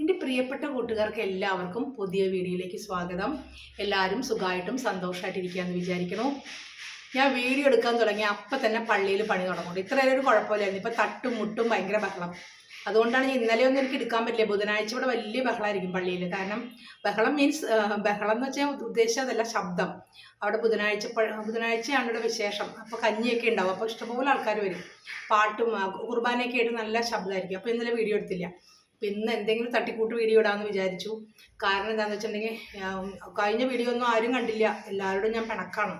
എന്റെ പ്രിയപ്പെട്ട കൂട്ടുകാർക്ക് എല്ലാവർക്കും പുതിയ വീഡിയോയിലേക്ക് സ്വാഗതം. എല്ലാവരും സുഖമായിട്ടും സന്തോഷമായിട്ടിരിക്കുകയെന്ന് വിചാരിക്കണു ഞാൻ വീഡിയോ എടുക്കാൻ തുടങ്ങി അപ്പം തന്നെ പള്ളിയിൽ പണി തുടങ്ങും. ഇത്രയേറെ ഒരു കുഴപ്പമില്ലായിരുന്നു. ഇപ്പം തട്ടും മുട്ടും ഭയങ്കര ബഹളം. അതുകൊണ്ടാണ് ഇന്നലെ ഒന്നും എനിക്ക് എടുക്കാൻ പറ്റില്ല. ബുധനാഴ്ച ഇവിടെ വലിയ ബഹളമായിരിക്കും പള്ളിയിൽ. കാരണം ബഹളം മീൻസ് ബഹളം എന്ന് വെച്ചാൽ ഉദ്ദേശം അതല്ല ശബ്ദം. അവിടെ ബുധനാഴ്ച ബുധനാഴ്ചയാണ് ഇവിടെ വിശേഷം. അപ്പോൾ കഞ്ഞിയൊക്കെ ഉണ്ടാവും. അപ്പോൾ ഇഷ്ടംപോലെ ആൾക്കാർ വരും. പാട്ടും കുർബാനയൊക്കെ ആയിട്ട് നല്ല ശബ്ദമായിരിക്കും. അപ്പോൾ ഇന്നലെ വീഡിയോ എടുത്തില്ല. അപ്പം ഇന്ന് എന്തെങ്കിലും തട്ടിക്കൂട്ട് വീഡിയോ ഇടാമെന്ന് വിചാരിച്ചു. കാരണം എന്താണെന്ന് വെച്ചിട്ടുണ്ടെങ്കിൽ കഴിഞ്ഞ വീഡിയോ ഒന്നും ആരും കണ്ടില്ല. എല്ലാവരോടും ഞാൻ പിണക്കാണ്.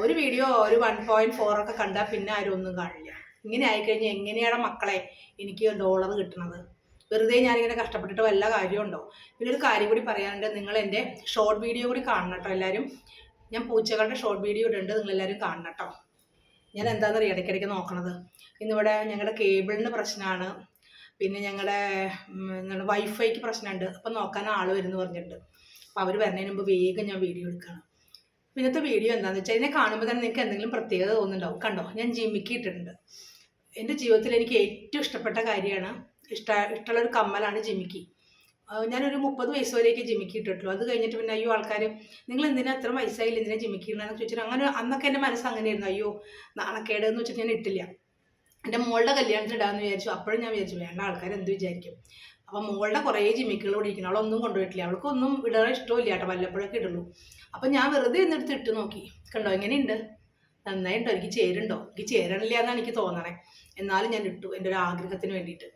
ഒരു വീഡിയോ ഒരു വൺ പോയിന്റ് ഫോർ ഒക്കെ കണ്ടാൽ പിന്നെ ആരും ഒന്നും കാണില്ല. ഇങ്ങനെ ആയിക്കഴിഞ്ഞാൽ എങ്ങനെയാണ് മക്കളെ എനിക്ക് ഡോളർ കിട്ടുന്നത് വെറുതെ ഞാനിങ്ങനെ കഷ്ടപ്പെട്ടിട്ട് വല്ല കാര്യമുണ്ടോ പിന്നെ ഒരു കാര്യം കൂടി പറയാനുണ്ട്. നിങ്ങൾ എന്റെ ഷോർട്ട് വീഡിയോ കൂടി കാണണം കേട്ടോ എല്ലാവരും ഞാൻ പൂച്ചകളുടെ ഷോർട്ട് വീഡിയോ ഇടുന്നുണ്ട്. നിങ്ങളെല്ലാവരും കാണണം കേട്ടോ. ഞാൻ എന്താണെന്നറിയാം ഇടയ്ക്കിടയ്ക്ക് നോക്കണത്? ഇന്നിവിടെ ഞങ്ങളുടെ കേബിളിന് പ്രശ്നമാണ്. പിന്നെ ഞങ്ങളുടെ ഞങ്ങളുടെ വൈഫൈക്ക് പ്രശ്നമുണ്ട് അപ്പം നോക്കാൻ ആൾ വരുന്ന പറഞ്ഞിട്ടുണ്ട് അപ്പോൾ അവർ വരുന്നതിന് മുമ്പ് വേഗം ഞാൻ വീഡിയോ എടുക്കുകയാണ് ഇന്നത്തെ വീഡിയോ എന്താണെന്ന് വെച്ചാൽ ഇതിനെ കാണുമ്പോൾ തന്നെ നിങ്ങൾക്ക് എന്തെങ്കിലും പ്രത്യേകത തോന്നുന്നുണ്ടാവും. കണ്ടോ? ഞാൻ ജിമ്മിക്ക് ഇട്ടിട്ടുണ്ട്. എന്റെ ജീവിതത്തിൽ എനിക്ക് ഏറ്റവും ഇഷ്ടപ്പെട്ട കാര്യമാണ് ഇഷ്ട ഇഷ്ടമുള്ളൊരു കമ്മലാണ് ജിമ്മിക്ക് ഞാനൊരു മുപ്പത് വയസ്സ് വരെയൊക്കെ ജിമ്മിക്ക് ഇട്ടിട്ടുള്ളൂ. അത് കഴിഞ്ഞിട്ട് പിന്നെ അയ്യോ ആൾക്കാർ നിങ്ങൾ എന്തിനാ അത്ര വയസ്സായില്ല എന്തിനാ ജിമ്മിക്ക് ഇടണമെന്ന് ചോദിച്ചിട്ട് അങ്ങനെ അന്നൊക്കെ എന്റെ മനസ്സ് അങ്ങനെയായിരുന്നു. അയ്യോ നാണക്കേട് എന്ന് വെച്ചിട്ട് ഞാൻ ഇട്ടില്ല. എന്റെ മോളുടെ കല്യാണത്തിന് ഇടാമെന്ന് വിചാരിച്ചു. അപ്പോഴും ഞാൻ വിചാരിച്ചു വേണ്ട ആൾക്കാർ എന്ത് വിചാരിക്കും? അപ്പം മോളുടെ കുറേ ജിമ്മിക്കളോട് ഇരിക്കണം അവളൊന്നും കൊണ്ടുപോയിട്ടില്ല. അവൾക്കൊന്നും ഇടാൻ ഇഷ്ടമില്ല കേട്ടോ. വല്ലപ്പോഴൊക്കെ ഇടുള്ളൂ. അപ്പം ഞാൻ വെറുതെ എന്നെടുത്ത് ഇട്ട് നോക്കി. കണ്ടോ എങ്ങനെയുണ്ട്? നന്നായിട്ടോ? എനിക്ക് ചേരുണ്ടോ? എനിക്ക് ചേരണില്ല എന്നാണ് എനിക്ക് തോന്നണേ. എന്നാലും ഞാൻ ഇട്ടു എന്റെ ഒരു ആഗ്രഹത്തിന് വേണ്ടിയിട്ട്.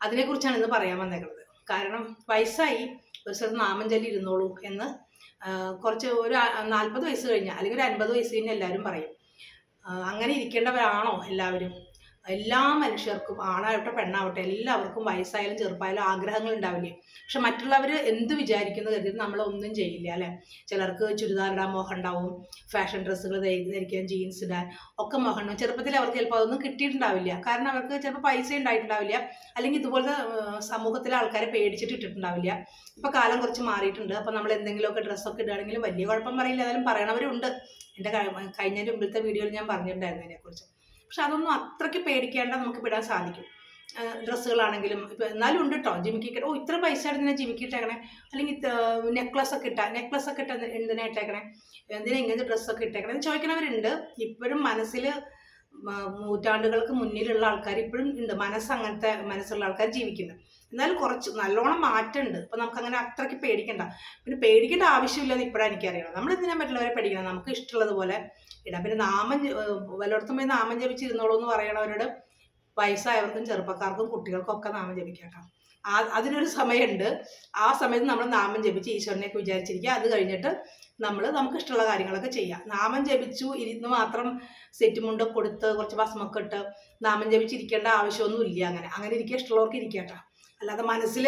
അതിനെക്കുറിച്ചാണ് ഇന്ന് പറയാൻ വന്നേക്കുന്നത് കാരണം വയസ്സായി. ഒരു സ്ഥലത്ത് നാമം ചൊല്ലി ഇരുന്നോളൂ എന്ന് കുറച്ച് ഒരു നാൽപ്പത് വയസ്സ് കഴിഞ്ഞാൽ അല്ലെങ്കിൽ ഒരു അൻപത് വയസ്സ് കഴിഞ്ഞാൽ എല്ലാവരും പറയും. അങ്ങനെ ഇരിക്കേണ്ടവരാണോ എല്ലാവരും? എല്ലാ മനുഷ്യർക്കും ആണാവട്ടെ പെണ്ണാവട്ടെ എല്ലാവർക്കും വയസ്സായാലും ചെറുപ്പമായാലും ആഗ്രഹങ്ങൾ ഉണ്ടാവില്ലേ പക്ഷെ മറ്റുള്ളവർ എന്ത് വിചാരിക്കുന്ന കരുതി നമ്മളൊന്നും ചെയ്യില്ല അല്ലേ? ചിലർക്ക് ചുരിദാർ ഇടാൻ മോഹം ഉണ്ടാവും ഫാഷൻ ഡ്രസ്സുകൾ ധരിക്കാൻ ജീൻസ് ഇടാൻ ഒക്കെ മോഹം ഉണ്ടാവും. ചെറുപ്പത്തിൽ അവർക്ക് ചിലപ്പോൾ അതൊന്നും കിട്ടിയിട്ടുണ്ടാവില്ല. കാരണം അവർക്ക് ചിലപ്പോൾ പൈസ ഉണ്ടായിട്ടുണ്ടാവില്ല അല്ലെങ്കിൽ ഇതുപോലത്തെ സമൂഹത്തിലെ ആൾക്കാരെ പേടിച്ചിട്ട് ഇട്ടിട്ടുണ്ടാവില്ല. ഇപ്പോൾ കാലം കുറച്ച് മാറിയിട്ടുണ്ട്. അപ്പോൾ നമ്മൾ എന്തെങ്കിലുമൊക്കെ ഡ്രസ്സൊക്കെ ഇടുകയാണെങ്കിലും വലിയ കുഴപ്പം പറയില്ല. എന്നാലും പറയണവരുണ്ട്. എന്റെ കഴിഞ്ഞ കഴിഞ്ഞതിന്റെ മുമ്പിലത്തെ വീഡിയോയിൽ ഞാൻ പറഞ്ഞിട്ടുണ്ടായിരുന്നു അതിനെക്കുറിച്ച്. പക്ഷെ അതൊന്നും അത്രയ്ക്ക് പേടിക്കേണ്ട നമുക്ക് വിടാൻ സാധിക്കും. ഡ്രസ്സുകളാണെങ്കിലും ഇപ്പം എന്നാലും ഉണ്ട് കേട്ടോ ജിമിക്ക് ഓ ഇത്ര പൈസ എന്തിനാ ജിമിക്ക് ഇട്ടേക്കണേ. അല്ലെങ്കിൽ നെക്ലസ് ഒക്കെ ഇട്ടാ നെക്ലസ് ഒക്കെ ഇട്ട എന്തിനാ ഇട്ടേക്കണേ? എന്തിനാ ഇങ്ങനത്തെ ഡ്രസ്സൊക്കെ ഇട്ടേക്കണേ? എന്ന് ചോദിക്കണവരുണ്ട്. ഇപ്പോഴും മനസ്സിൽ നൂറ്റാണ്ടുകൾക്ക് മുന്നിലുള്ള ആൾക്കാർ ഇപ്പോഴും ഉണ്ട്. മനസ്സ് അങ്ങനത്തെ മനസ്സുള്ള ആൾക്കാർ ജീവിക്കുന്നത് എന്നാലും കുറച്ച് നല്ലോണം മാറ്റമുണ്ട് അപ്പം നമുക്ക് അങ്ങനെ അത്രയ്ക്ക് പേടിക്കണ്ട. പിന്നെ പേടിക്കേണ്ട ആവശ്യമില്ലെന്ന് ഇപ്പോഴാണ് എനിക്കറിയണം നമ്മൾ എന്തിനാ മറ്റുള്ളവരെ പേടിക്കണം? നമുക്ക് ഇഷ്ടമുള്ളത് പോലെ ഇടാം പിന്നെ നാമം വല്ലയിടത്തും പോയി നാമം ജപിച്ചിരുന്നോളൂ എന്ന് പറയണവരോട് വയസ്സായവർക്കും ചെറുപ്പക്കാർക്കും കുട്ടികൾക്കും ഒക്കെ നാമം ജപിക്കാം ആ അതിനൊരു സമയമുണ്ട്. ആ സമയത്ത് നമ്മൾ നാമം ജപിച്ച് ഈശ്വരനെയൊക്കെ വിചാരിച്ചിരിക്കുക. അത് കഴിഞ്ഞിട്ട് നമ്മൾ നമുക്ക് ഇഷ്ടമുള്ള കാര്യങ്ങളൊക്കെ ചെയ്യാം. നാമം ജപിച്ചു ഇരുന്ന് മാത്രം സെറ്റ് മുണ്ട് കൊടുത്ത് കുറച്ച് ഭസ്മൊക്കെ ഇട്ട് നാമം ജപിച്ചിരിക്കേണ്ട ആവശ്യമൊന്നും ഇല്ല അങ്ങനെ. അങ്ങനെ ഇരിക്കുക ഇഷ്ടമുള്ളവർക്ക് ഇരിക്കട്ടോ അല്ലാതെ മനസ്സിൽ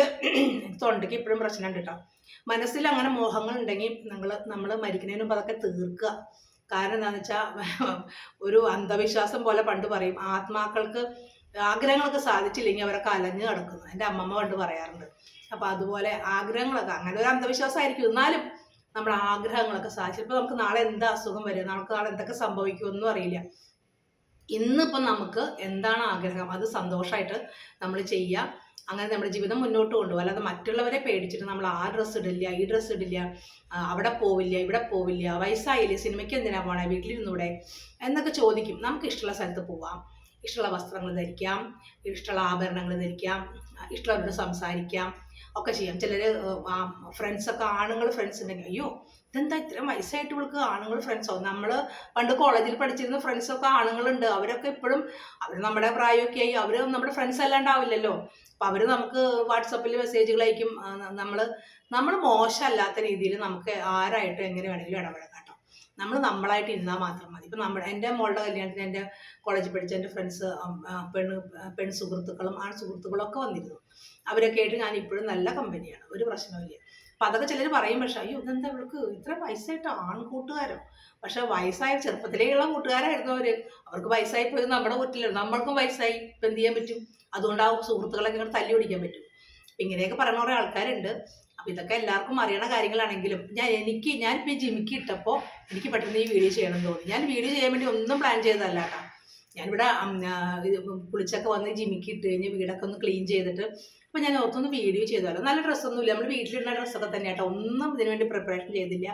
തൊണ്ടയ്ക്ക് ഇപ്പോഴും പ്രശ്നമുണ്ട് കേട്ടോ മനസ്സിൽ അങ്ങനെ മോഹങ്ങൾ ഉണ്ടെങ്കിൽ നിങ്ങൾ നമ്മൾ മരിക്കുന്നതിന് മുമ്പ് അതൊക്കെ തീർക്കുക. കാരണം എന്താണെന്ന് വെച്ചാൽ ഒരു അന്ധവിശ്വാസം പോലെ പണ്ട് പറയും ആത്മാക്കൾക്ക് ആഗ്രഹങ്ങളൊക്കെ സാധിച്ചില്ലെങ്കിൽ അവരൊക്കെ അലഞ്ഞു കിടക്കുന്നു എന്റെ അമ്മമ്മ പണ്ട് പറയാറുണ്ട്. അപ്പോൾ അതുപോലെ ആഗ്രഹങ്ങളൊക്കെ അങ്ങനെ ഒരു അന്ധവിശ്വാസമായിരിക്കും. എന്നാലും നമ്മുടെ ആഗ്രഹങ്ങളൊക്കെ സാധിച്ചു. ഇപ്പൊ നമുക്ക് നാളെ എന്താ അസുഖം വരും നമുക്ക് നാളെ എന്തൊക്കെ സംഭവിക്കുമെന്നും അറിയില്ല. ഇന്നിപ്പം നമുക്ക് എന്താണ് ആഗ്രഹം? അത് സന്തോഷമായിട്ട് നമ്മൾ ചെയ്യുക. അങ്ങനെ നമ്മുടെ ജീവിതം മുന്നോട്ട് കൊണ്ടുപോകും. അല്ലാതെ മറ്റുള്ളവരെ പേടിച്ചിട്ട് നമ്മൾ ആ ഡ്രസ്സ് ഇടില്ല ഈ ഡ്രസ്സ് ഇടില്ല അവിടെ പോവില്ല ഇവിടെ പോവില്ല വയസ്സായില്ലേ സിനിമയ്ക്ക് എന്തിനാ പോണേ വീട്ടിലിരുന്നൂടെ? എന്നൊക്കെ ചോദിക്കും. നമുക്ക് ഇഷ്ടമുള്ള സ്ഥലത്ത് പോവാം. ഇഷ്ടമുള്ള വസ്ത്രങ്ങൾ ധരിക്കാം. ഇഷ്ടമുള്ള ആഭരണങ്ങൾ ധരിക്കാം. ഇഷ്ടമുള്ളവരോട് സംസാരിക്കാം ഒക്കെ ചെയ്യാം. ചിലർ ഫ്രണ്ട്സൊക്കെ ആണുങ്ങൾ ഫ്രണ്ട്സ് ഉണ്ടെങ്കിൽ അയ്യോ ഇതെന്താ ഇത്രയും വയസ്സായിട്ട് ഇവൾക്ക് ആണുങ്ങൾ ഫ്രണ്ട്സോ നമ്മൾ പണ്ട് കോളേജിൽ പഠിച്ചിരുന്ന ഫ്രണ്ട്സൊക്കെ ആണുങ്ങളുണ്ട്. അവരൊക്കെ ഇപ്പോഴും അവർ നമ്മുടെ പ്രായമൊക്കെ ആയി അവർ നമ്മുടെ ഫ്രണ്ട്സ് അല്ലാണ്ടാവില്ലല്ലോ? അപ്പം അവർ നമുക്ക് വാട്സപ്പിൽ മെസ്സേജുകൾ അയക്കും. നമ്മൾ നമ്മൾ മോശമല്ലാത്ത രീതിയിൽ നമുക്ക് ആരായിട്ടും എങ്ങനെ വേണമെങ്കിലും ഇടപെടാം കേട്ടോ. നമ്മൾ നമ്മളായിട്ട് ഇരുന്നാൽ മാത്രം മതി. ഇപ്പം നമ്മുടെ എന്റെ മോളുടെ കല്യാണത്തിന് എന്റെ കോളേജിൽ പഠിച്ച എന്റെ ഫ്രണ്ട്സ് പെണ്ണ് പെൺ സുഹൃത്തുക്കളും ആൺ സുഹൃത്തുക്കളും ഒക്കെ വന്നിരുന്നു. അവരൊക്കെ ആയിട്ട് ഞാൻ ഇപ്പോഴും നല്ല കമ്പനിയാണ് ഒരു പ്രശ്നമില്ല അപ്പം അതൊക്കെ ചിലർ പറയും പക്ഷേ അയ്യോ ഇതെന്താ ഇവൾക്ക്? ഇത്ര വയസ്സായിട്ട് ആൺകൂട്ടുകാരോ പക്ഷേ വയസ്സായ ചെറുപ്പത്തിലേക്കുള്ള കൂട്ടുകാരായിരുന്നു അവർ അവർക്ക് വയസ്സായി പോയത് നമ്മുടെ വീട്ടിലാണ്. നമ്മൾക്കും വയസ്സായി ഇപ്പം എന്ത് ചെയ്യാൻ പറ്റും? അതുകൊണ്ട് ആ സുഹൃത്തുക്കളൊക്കെ ഇങ്ങനെ തല്ലി പിടിക്കാൻ പറ്റും. ഇങ്ങനെയൊക്കെ പറയുന്ന കുറേ ആൾക്കാരുണ്ട്. അപ്പം ഇതൊക്കെ എല്ലാവർക്കും അറിയണ കാര്യങ്ങളാണെങ്കിലും ഞാൻ എനിക്ക് ഞാനിപ്പോൾ ഈ ജിമിക്ക് ഇട്ടപ്പോൾ എനിക്ക് പെട്ടെന്ന് ഈ വീഡിയോ ചെയ്യണം തോന്നി. ഞാൻ വീഡിയോ ചെയ്യാൻ വേണ്ടി ഒന്നും പ്ലാൻ ചെയ്തതല്ല കേട്ടോ. ഞാനിവിടെ കുളിച്ചൊക്കെ വന്ന് ജിമിക്ക് ഇട്ട് കഴിഞ്ഞ് വീടൊക്കെ ഒന്ന് ക്ലീൻ ചെയ്തിട്ട് അപ്പം ഞാൻ ഓർത്തൊന്ന് വീഡിയോ ചെയ്താലോ നല്ല ഡ്രസ്സൊന്നുമില്ല നമ്മുടെ വീട്ടിലിടുന്ന ഡ്രസ്സൊക്കെ തന്നെ കേട്ടോ. ഒന്നും ഇതിനു വേണ്ടി പ്രിപ്പറേഷൻ ചെയ്തില്ല.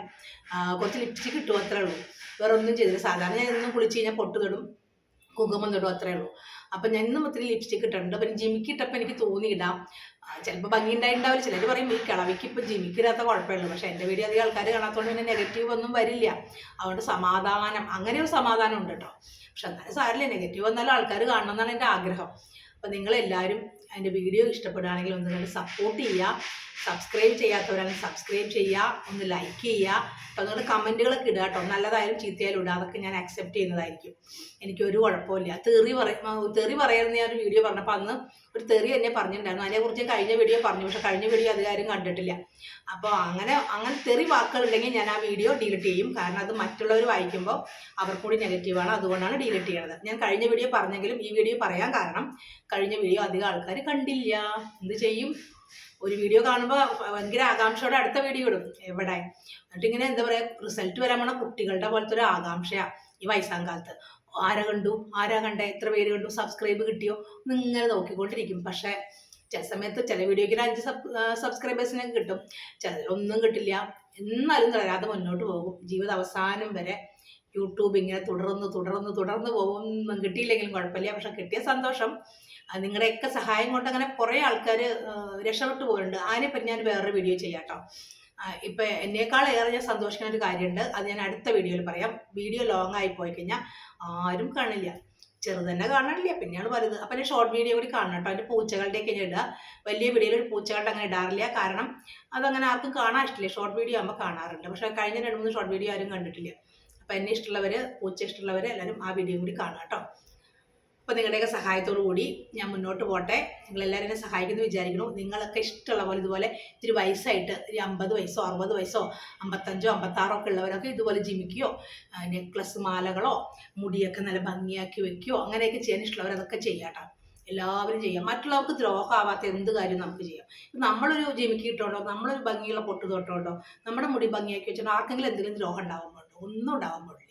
കുറച്ച് ലിപ്സ്റ്റിക് കിട്ടും അത്രേ ഉള്ളൂ. വേറെ ഒന്നും ചെയ്തില്ല. സാധാരണ ഞാൻ ഇന്നും കുളിച്ച് കഴിഞ്ഞാൽ പൊട്ട് തൊടും കുങ്കുമം തൊടും അത്രേ ഉള്ളൂ. അപ്പം ഞാൻ ഇന്നും ഒത്തിരി ലിപ്സ്റ്റിക് ഇട്ടിട്ടുണ്ട്. അപ്പം ജിമിക്ക് ഇട്ടപ്പോൾ എനിക്ക് തോന്നി ഇടാം ചിലപ്പോൾ ഭംഗി ഉണ്ടായിട്ടുണ്ടാവില്ല ചിലർ പറയും ഈ കിളവിക്ക് ഇപ്പം ജീവിക്കില്ലാത്ത കുഴപ്പമുള്ളൂ പക്ഷേ എന്റെ വീഡിയോ അധികം ആൾക്കാർ കാണാത്തതുകൊണ്ട് പിന്നെ നെഗറ്റീവ് ഒന്നും വരില്ല. അതുകൊണ്ട് സമാധാനം അങ്ങനെ ഒരു സമാധാനം ഉണ്ട് കേട്ടോ പക്ഷെ എന്നാലും സാരില്ല നെഗറ്റീവ് വന്നാലും ആൾക്കാർ കാണണം എന്നാണ് എന്റെ ആഗ്രഹം. അപ്പം നിങ്ങളെല്ലാവരും എന്റെ വീഡിയോ ഇഷ്ടപ്പെടുകയാണെങ്കിൽ ഒന്ന് കണ്ട് സപ്പോർട്ട് ചെയ്യുക. സബ്സ്ക്രൈബ് ചെയ്യാത്തവരാണെങ്കിൽ സബ്സ്ക്രൈബ് ചെയ്യുക. ഒന്ന് ലൈക്ക് ചെയ്യുക. അപ്പോൾ നിങ്ങളുടെ കമന്റുകളൊക്കെ ഇടുക കേട്ടോ. നല്ലതായാലും ചീത്തയായാലും ഇടുക. അതൊക്കെ ഞാൻ അക്സെപ്റ്റ് ചെയ്യുന്നതായിരിക്കും. എനിക്കൊരു കുഴപ്പമില്ല തെറി പറയും തെറി പറയുന്ന ഞാൻ ഒരു വീഡിയോ പറഞ്ഞപ്പോൾ അന്ന് ഒരു തെറി എന്നെ പറഞ്ഞിട്ടുണ്ടായിരുന്നു. അതിനെക്കുറിച്ച് കഴിഞ്ഞ വീഡിയോ പറഞ്ഞു. പക്ഷേ കഴിഞ്ഞ വീഡിയോ അധികാരം കണ്ടിട്ടില്ല. അപ്പോൾ അങ്ങനെ അങ്ങനെ തെറി വാക്കുകളുണ്ടെങ്കിൽ ഞാൻ ആ വീഡിയോ ഡിലീറ്റ് ചെയ്യും. കാരണം അത് മറ്റുള്ളവർ വായിക്കുമ്പോൾ അവർക്ക് കൂടി നെഗറ്റീവാണ് അതുകൊണ്ടാണ് ഡിലീറ്റ് ചെയ്യണത്. ഞാൻ കഴിഞ്ഞ വീഡിയോ പറഞ്ഞെങ്കിലും ഈ വീഡിയോ പറയാൻ കാരണം കഴിഞ്ഞ വീഡിയോ അധികം ആൾക്കാർ കണ്ടില്ല. എന്ത് ചെയ്യും? ഒരു വീഡിയോ കാണുമ്പോൾ ഭയങ്കര ആകാംക്ഷയോടെ അടുത്ത വീഡിയോ ഇടും. എവിടെ? എന്നിട്ട് ഇങ്ങനെ എന്താ പറയുക റിസൾട്ട് വരാൻ പോണ കുട്ടികളുടെ പോലത്തെ ഒരു ആകാംക്ഷയാണ് ഈ വയസ്സാം കാലത്ത്. ആരാ കണ്ടു? ആരാ കണ്ട? എത്ര പേര് കണ്ടു? സബ്സ്ക്രൈബ് കിട്ടിയോ? ഇങ്ങനെ നോക്കിക്കൊണ്ടിരിക്കും. പക്ഷേ ചില സമയത്ത് ചില വീഡിയോയ്ക്ക് അഞ്ച് സബ് സബ്സ്ക്രൈബേഴ്സിനൊക്കെ കിട്ടും. ചിലരൊന്നും കിട്ടില്ല. എന്നാലും തളരാതെ മുന്നോട്ട് പോകും. ജീവിത അവസാനം വരെ യൂട്യൂബ് ഇങ്ങനെ തുടർന്ന് തുടർന്ന് തുടർന്ന് പോകും കിട്ടിയില്ലെങ്കിലും കുഴപ്പമില്ല. പക്ഷെ കിട്ടിയ സന്തോഷം. നിങ്ങളുടെയൊക്കെ സഹായം കൊണ്ട് അങ്ങനെ കുറേ ആൾക്കാർ രക്ഷപ്പെട്ടു പോയിട്ടുണ്ട്. അതിനെപ്പറ്റി ഞാൻ വേറൊരു വീഡിയോ ചെയ്യാം കേട്ടോ ഇപ്പം എന്നേക്കാൾ ഏറെ ഞാൻ സന്തോഷിക്കുന്ന ഒരു കാര്യമുണ്ട്. അത് ഞാൻ അടുത്ത വീഡിയോയിൽ പറയാം. വീഡിയോ ലോങ് ആയി പോയി കഴിഞ്ഞാൽ ആരും കാണില്ല. ചെറുതന്നെ കാണാനില്ല. പിന്നെയാണ് പറയുന്നത് അപ്പം ഞാൻ ഷോർട്ട് വീഡിയോ കൂടി കാണണം കേട്ടോ അതിന്റെ പൂച്ചകളുടെയൊക്കെ ഞാൻ ഇടുക വലിയ വീഡിയോയിൽ പൂച്ചകളുടെ അങ്ങനെ ഇടാറില്ല. കാരണം അതങ്ങനെ ആർക്കും കാണാൻ ഇഷ്ടമില്ല ഷോർട്ട് വീഡിയോ ആകുമ്പോൾ കാണാറുണ്ട് പക്ഷെ കഴിഞ്ഞ രണ്ട് മൂന്ന് ഷോർട്ട് വീഡിയോ ആരും കണ്ടിട്ടില്ല. അപ്പം എന്നെ ഇഷ്ടമുള്ളവർ പൂച്ച ഇഷ്ടമുള്ളവർ എല്ലാവരും ആ വീഡിയോ കൂടി കാണാം കേട്ടോ അപ്പോൾ നിങ്ങളുടെയൊക്കെ സഹായത്തോടു കൂടി ഞാൻ മുന്നോട്ട് പോട്ടെ. നിങ്ങളെല്ലാവരും എന്നെ സഹായിക്കുന്നു വിചാരിക്കുന്നു. നിങ്ങളൊക്കെ ഇഷ്ടമുള്ള പോലെ ഇതുപോലെ ഇത്തിരി വയസ്സായിട്ട് ഒരു അമ്പത് വയസ്സോ അറുപത് വയസ്സോ അമ്പത്തഞ്ചോ അമ്പത്താറോ ഒക്കെ ഉള്ളവരൊക്കെ ഇതുപോലെ ജിമിക്കുകയോ നെക്ലസ് മാലകളോ മുടിയൊക്കെ നല്ല ഭംഗിയാക്കി വെക്കുകയോ അങ്ങനെയൊക്കെ ചെയ്യാൻ ഇഷ്ടമുള്ളവർ അതൊക്കെ ചെയ്യാട്ടോ എല്ലാവരും ചെയ്യാം. മറ്റുള്ളവർക്ക് ദ്രോഹമാവാത്ത എന്ത് കാര്യം നമുക്ക് ചെയ്യാം. നമ്മളൊരു ജിമിക്കിട്ടുണ്ടോ നമ്മളൊരു ഭംഗിയുള്ള പൊട്ട് തൊട്ടുണ്ടോ നമ്മുടെ മുടി ഭംഗിയാക്കി വെച്ചിട്ടുണ്ടോ ആർക്കെങ്കിലും എന്തെങ്കിലും ദ്രോഹം പാടുണ്ടോ ഒന്നും പാടില്ല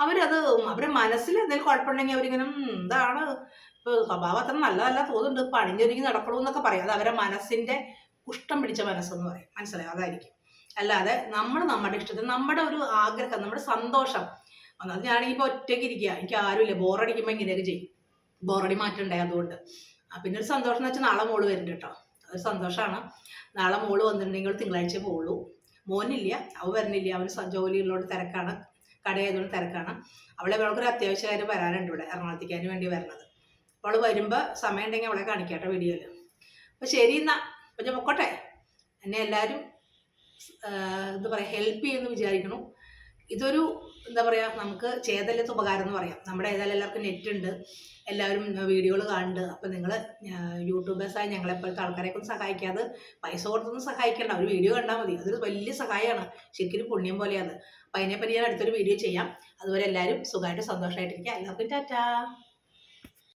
അവരത് അവരുടെ മനസ്സിൽ എന്തെങ്കിലും കുഴപ്പമുണ്ടെങ്കിൽ അവരിങ്ങനെ "ഉം, എന്താണ് ഇപ്പോൾ സ്വഭാവം അത്ര നല്ലതല്ല തോന്നുന്നുണ്ട് പണിഞ്ഞൊരുങ്ങി നടക്കണു എന്നൊക്കെ പറയും. അത് അവരുടെ മനസ്സിന്റെ കുഷ്ടം പിടിച്ച മനസ്സെന്ന് പറയും. മനസ്സിലായോ? അതായിരിക്കും. അല്ലാതെ നമ്മൾ നമ്മുടെ ഇഷ്ടത്തിന് നമ്മുടെ ഒരു ആഗ്രഹം നമ്മുടെ സന്തോഷം. ഒന്നത് ഞാനാണെങ്കിൽ ഇപ്പോൾ ഒറ്റയ്ക്ക് ഇരിക്കുക. എനിക്ക് ആരുമില്ല. ബോറടിക്കുമ്പോൾ ഇങ്ങനെയൊക്കെ ചെയ്യും. ബോറടി മാറ്റണ്ടേ അതുകൊണ്ട്. പിന്നെ ഒരു സന്തോഷം എന്ന് വെച്ചാൽ നാളെ മോൾ വരുന്നുണ്ട് കേട്ടോ. അതൊരു സന്തോഷമാണ് നാളെ മോൾ വന്നിട്ടുണ്ടെങ്കിൽ തിങ്കളാഴ്ച പോവുള്ളൂ. മോനില്ല. അവ വരുന്നില്ല അവന് ജോലിയുള്ളതുകൊണ്ട് തിരക്കാണ്. കടയായതുകൊണ്ട് തിരക്കാണ്. അവളെ അവൾക്കൊരു അത്യാവശ്യ വരാനുണ്ട് ഇവിടെ എറണാകുളത്തേക്കാന് വേണ്ടി വരണത്. അപ്പോൾ അവൾ വരുമ്പോൾ സമയം ഉണ്ടെങ്കിൽ അവളെ കാണിക്കാട്ടെ വീഡിയോയിൽ അപ്പോൾ ശരി എന്നാ. അപ്പം പൊക്കോട്ടെ. എന്നെ എല്ലാവരും എന്താ പറയുക ഹെൽപ്പ് ചെയ്യുമെന്ന് വിചാരിക്കണു ഇതൊരു എന്താ പറയുക നമുക്ക് ചെയ്തല്ലത്ത് ഉപകാരം എന്ന് പറയാം. നമ്മുടെ ഏതായാലും എല്ലാവർക്കും നെറ്റ് ഉണ്ട്. എല്ലാവരും വീഡിയോകൾ കാണുന്നുണ്ട്. അപ്പം നിങ്ങൾ യൂട്യൂബേഴ്സായ ഞങ്ങളെപ്പോഴത്തെ ആൾക്കാരെയൊക്കെ സഹായിക്കാതെ പൈസ കൊടുത്തൊന്നും സഹായിക്കേണ്ട. ഒരു വീഡിയോ കണ്ടാൽ മതി. അതൊരു വലിയ സഹായമാണ് ശരിക്കും പുണ്യം പോലെയാണ്. അപ്പം അതിനെപ്പറ്റി ഞാൻ അടുത്തൊരു വീഡിയോ ചെയ്യാം. അതുപോലെ എല്ലാവരും സുഖമായിട്ട് സന്തോഷമായിട്ടിരിക്കുക. എല്ലാവർക്കും ടാറ്റാ.